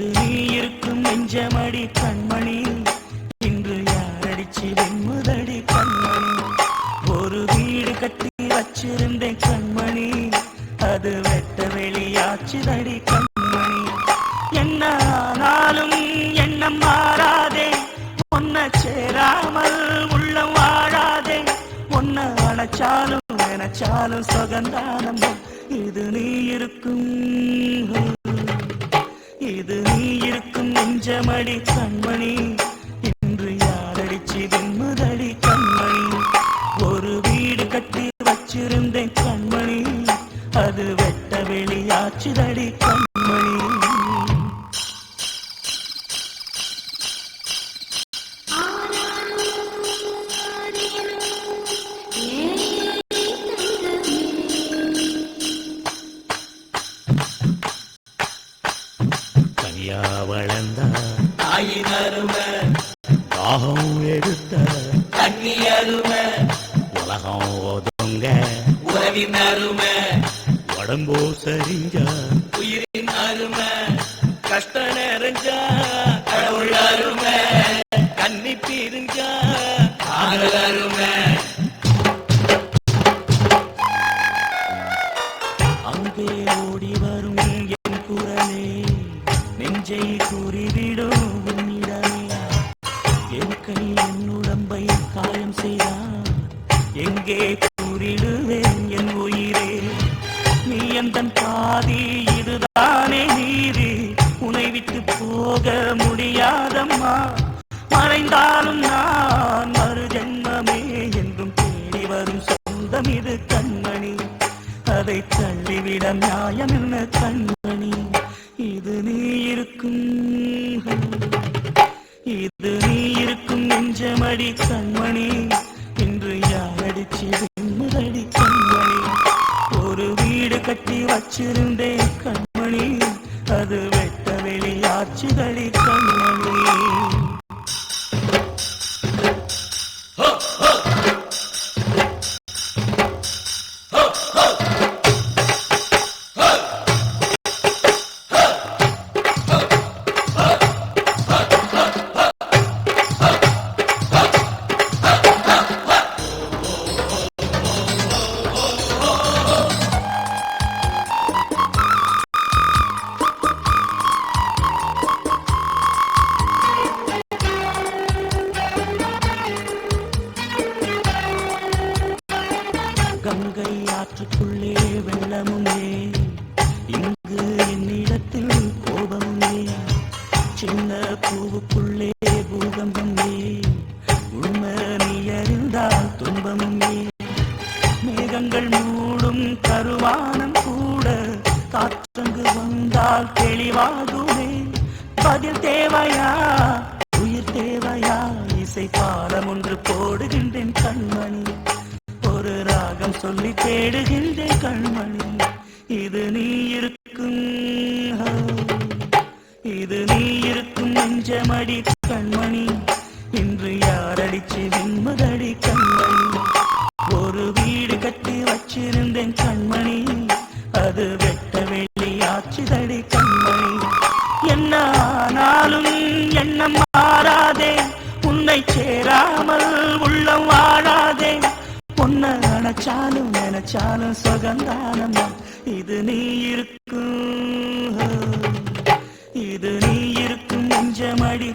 இது நீ இருக்கும் நெஞ்சமடி கண்மணி. இன்று யாரடிச்சு வெண்முதடி கண்மணி? ஒரு வீடு கட்டி வச்சிருந்தேன் கண்மணி. அது வெட்ட வெளியாச்சுதடி கண்மணி. என்ன ஆனாலும் எண்ணம் மாறாதே. ஒன்ன சேராமல் உள்ளம் வாழாதே. ஒன்ன அணைச்சாலும் நினைச்சாலும் சுகந்தானந்தம் இது நீ இருக்கும் இருக்கும் நெஞ்சமடி கண்மணி. இன்று யாரடிச்சு வெண்முதடி கண்மணி. ஒரு வீடு கட்டி வச்சிருந்தேன் கண்மணி. அது வெட்ட வெளியாச்சுதடி கண் தாயா வளர்ந்த தாயின் அருமை தாகம் எடுத்த தண்ணி அருமை உலகம் ஒதுங்க உறவின் அருமை உடம்போ சரிஞ்ச உயிரின் அருமை கஷ்ட நிறைஞ்சா கடவுள் அருமை கண்ணி பிரிஞ்சா எந்தன் பாதி இதுதானே நீதி. உனை விட்டு போக முடியாதம்மா. மறைந்தாலும் நான் மறு ஜென்மமே என்றும் தேடி வரும் சொந்தம் இது கண்மணி. அதை தள்ளிவிட நியாயம் என்ன கண்மணி? இது நீ இருக்கும் இது நீ இருக்கும் நெஞ்சமடி கட்டி வச்சிருந்தேன் கண்மணி. அது வெட்ட வெளியாச்சுதடி கண்மணி. சின்ன பூவுக்குள்ளே பூகம்பம் நீ உண்மை நீ அறிந்தால் துன்பமும் நீ. மேகங்கள் மூடும் கருவானம் கூட காற்றங்கு வந்தால் தெளிவாகுமே. பதில் தேவையா? உயிர் தேவையா? இசை பாடம் ஒன்று போடுகின்றேன் கண்மணி. ஒரு ராகம் சொல்லி தேடுகின்றேன். கட்டி வச்சிருந்தேன் கண்மணி. அது வெட்ட வெள்ளி ஆச்சுதடி கண்மணி. என்ன ஆனாலும் எண்ணம் மாறாதே உன்னை சேராமல் உள்ளம் வாழாதே. பொன்ன நினைச்சாலும் நினைச்சாலும் சுகந்தானம் இது நீ இருக்கும் இது நீ இருக்கும் நெஞ்சமடி